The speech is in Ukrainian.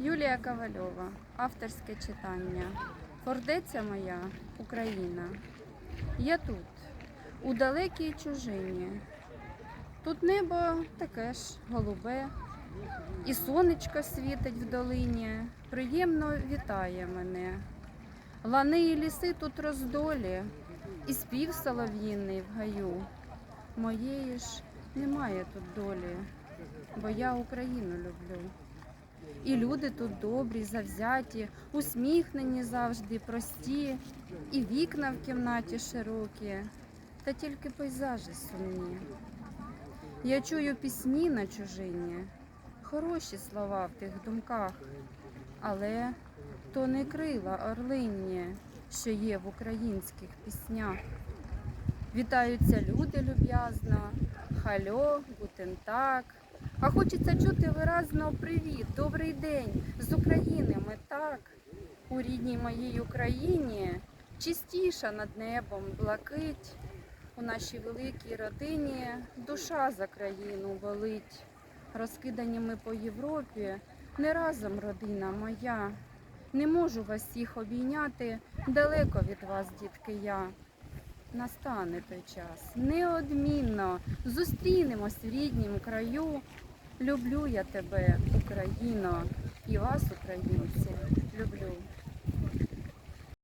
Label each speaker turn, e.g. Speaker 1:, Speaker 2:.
Speaker 1: Юлія Ковальова, авторське читання. Фордеця моя Україна. Я тут, у далекій чужині. Тут небо таке ж голубе, і сонечко світить в долині, приємно вітає мене. Лани і ліси тут роздолі, і спів солов'їний в гаю. Моєї ж немає тут долі, бо я Україну люблю. І люди тут добрі, завзяті, усміхнені завжди, прості, і вікна в кімнаті широкі, та тільки пейзажі сумні. Я чую пісні на чужині, хороші слова в тих думках, але то не крила орлинні, що є в українських піснях. Вітаються люди люб'язно, хальо, гутен так. А хочеться чути виразно привіт, добрий день з України ми так. У рідній моїй Україні чистіша над небом блакить. У нашій великій родині душа за країну болить. Розкидані ми по Європі, не разом родина моя. Не можу вас всіх обійняти, далеко від вас, дітки, я. Настане той час, неодмінно зустрінемось в ріднім краю. Люблю я тебе, Україно, і вас, українці.